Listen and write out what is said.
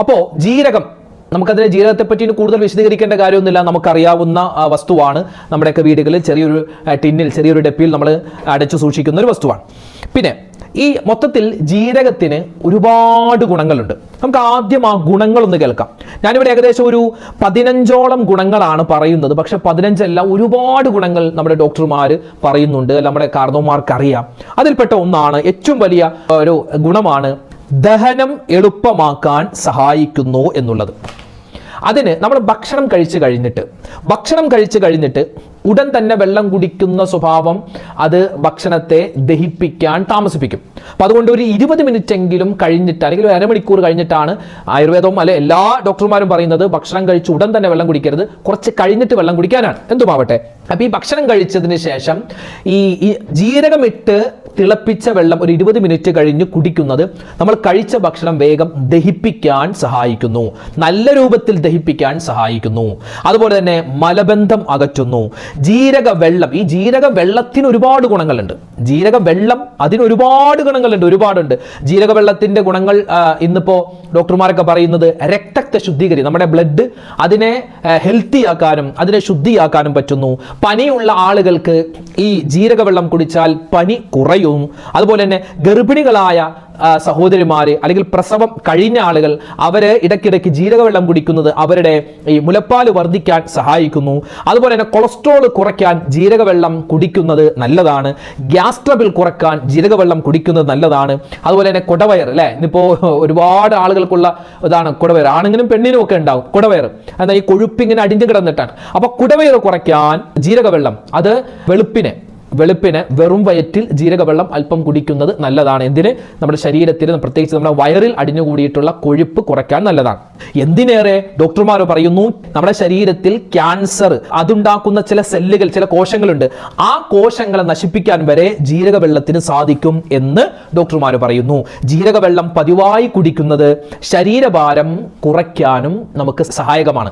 അപ്പോൾ ജീരകം നമുക്കതിലെ ജീരകത്തെ പറ്റി കൂടുതൽ വിശദീകരിക്കേണ്ട കാര്യമൊന്നുമില്ല. നമുക്കറിയാവുന്ന വസ്തുവാണ് നമ്മുടെയൊക്കെ വീടുകളിൽ ചെറിയൊരു ടിന്നിൽ ചെറിയൊരു ഡപ്പിയിൽ നമ്മൾ അടച്ചു സൂക്ഷിക്കുന്ന ഒരു വസ്തുവാണ്. പിന്നെ ഈ മൊത്തത്തിൽ ജീരകത്തിന് ഒരുപാട് ഗുണങ്ങളുണ്ട്. നമുക്ക് ആദ്യം ആ ഗുണങ്ങളൊന്ന് കേൾക്കാം. ഞാനിവിടെ ഏകദേശം ഒരു പതിനഞ്ചോളം ഗുണങ്ങളാണ് പറയുന്നത്. പക്ഷെ പതിനഞ്ചല്ല ഒരുപാട് ഗുണങ്ങൾ നമ്മുടെ ഡോക്ടർമാർ പറയുന്നുണ്ട്. നമ്മുടെ കാർന്നോമാർക്ക് അറിയാം അതിൽപ്പെട്ട ഒന്നാണ് ഏറ്റവും വലിയ ഒരു ഗുണമാണ് ദഹനം എളുപ്പമാക്കാൻ സഹായിക്കുന്നു എന്നുള്ളത്. അതിന് നമ്മൾ ഭക്ഷണം കഴിച്ചു കഴിഞ്ഞിട്ട് ഭക്ഷണം കഴിച്ചു കഴിഞ്ഞിട്ട് ഉടൻ തന്നെ വെള്ളം കുടിക്കുന്ന സ്വഭാവം അത് ഭക്ഷണത്തെ ദഹിപ്പിക്കാൻ താമസിപ്പിക്കും. അപ്പം അതുകൊണ്ട് ഒരു ഇരുപത് മിനിറ്റ് എങ്കിലും കഴിഞ്ഞിട്ട് അല്ലെങ്കിൽ ഒരു അരമണിക്കൂർ കഴിഞ്ഞിട്ടാണ് ആയുർവേദവും അല്ലെ എല്ലാ ഡോക്ടർമാരും പറയുന്നത് ഭക്ഷണം കഴിച്ച് ഉടൻ തന്നെ വെള്ളം കുടിക്കരുത്. കുറച്ച് കഴിഞ്ഞിട്ട് വെള്ളം കുടിക്കാനാണ്. എന്തുമാവട്ടെ? അപ്പം ഈ ഭക്ഷണം കഴിച്ചതിന് ശേഷം ഈ ജീരകമിട്ട് തിളപ്പിച്ച വെള്ളം ഒരു ഇരുപത് മിനിറ്റ് കഴിഞ്ഞ് കുടിക്കുന്നത് നമ്മൾ കഴിച്ച ഭക്ഷണം വേഗം ദഹിപ്പിക്കാൻ സഹായിക്കുന്നു. നല്ല രൂപത്തിൽ ദഹിപ്പിക്കാൻ സഹായിക്കുന്നു. അതുപോലെ തന്നെ മലബന്ധം അകറ്റുന്നു. ജീരക വെള്ളം. ഈ ജീരക വെള്ളത്തിന് ഒരുപാട് ഗുണങ്ങളുണ്ട്. ജീരക വെള്ളം അതിന് ഒരുപാട് ഗുണങ്ങളുണ്ട് ഒരുപാടുണ്ട്. ജീരക വെള്ളത്തിന്റെ ഗുണങ്ങൾ ഇന്നിപ്പോ ഡോക്ടർമാരൊക്കെ പറയുന്നത് രക്തത്തെ ശുദ്ധീകരി നമ്മുടെ ബ്ലഡ് അതിനെ ഹെൽത്തി ആക്കാനും അതിനെ ശുദ്ധിയാക്കാനും പറ്റുന്നു. പനിയുള്ള ആളുകൾക്ക് ഈ ജീരക വെള്ളം കുടിച്ചാൽ പനി കുറയും. അതുപോലെ തന്നെ ഗർഭിണികളായ ആ, സഹോദരിമാര് അല്ലെങ്കിൽ പ്രസവം കഴിഞ്ഞ ആളുകൾ അവർ ഇടയ്ക്കിടയ്ക്ക് ജീരകവെള്ളം കുടിക്കുന്നത് അവരുടെ ഈ മുലപ്പാൽ വർദ്ധിക്കാൻ സഹായിക്കുന്നു. അതുപോലെ തന്നെ കൊളസ്ട്രോൾ കുറയ്ക്കാൻ ജീരകവെള്ളം കുടിക്കുന്നത് നല്ലതാണ്. ഗ്യാസ് ട്രബിൾ കുറയ്ക്കാൻ ജീരകവെള്ളം കുടിക്കുന്നത് നല്ലതാണ്. അതുപോലെ തന്നെ കുടവയർ അല്ലേ? ഇന്നിപ്പോൾ ഒരുപാട് ആളുകൾക്കുള്ള ഇതാണ് കുടവയർ. ആണെങ്കിലും പെണ്ണിനും ഒക്കെ ഉണ്ടാവും കുടവയർ. എന്നാൽ ഈ കൊഴുപ്പിങ്ങനെ അടിഞ്ഞു കിടന്നിട്ടാണ്. അപ്പൊ കുടവയർ കുറയ്ക്കാൻ ജീരകവെള്ളം അത് വെളുപ്പിനെ വെളുപ്പിന് വെറും വയറ്റിൽ ജീരകവെള്ളം അല്പം കുടിക്കുന്നത് നല്ലതാണ്. എന്തിന്? നമ്മുടെ ശരീരത്തിൽ പ്രത്യേകിച്ച് നമ്മുടെ വയറിൽ അടിഞ്ഞുകൂടിയിട്ടുള്ള കൊഴുപ്പ് കുറയ്ക്കാൻ നല്ലതാണ്. എന്തിനേറെ? ഡോക്ടർമാർ പറയുന്നു നമ്മുടെ ശരീരത്തിൽ ക്യാൻസർ അതുണ്ടാക്കുന്ന ചില സെല്ലുകൾ ചില കോശങ്ങളുണ്ട്. ആ കോശങ്ങളെ നശിപ്പിക്കാൻ വരെ ജീരകവെള്ളത്തിന് സാധിക്കും എന്ന് ഡോക്ടർമാർ പറയുന്നു. ജീരകവെള്ളം പതിവായി കുടിക്കുന്നത് ശരീരഭാരം കുറയ്ക്കാനും നമുക്ക് സഹായകമാണ്.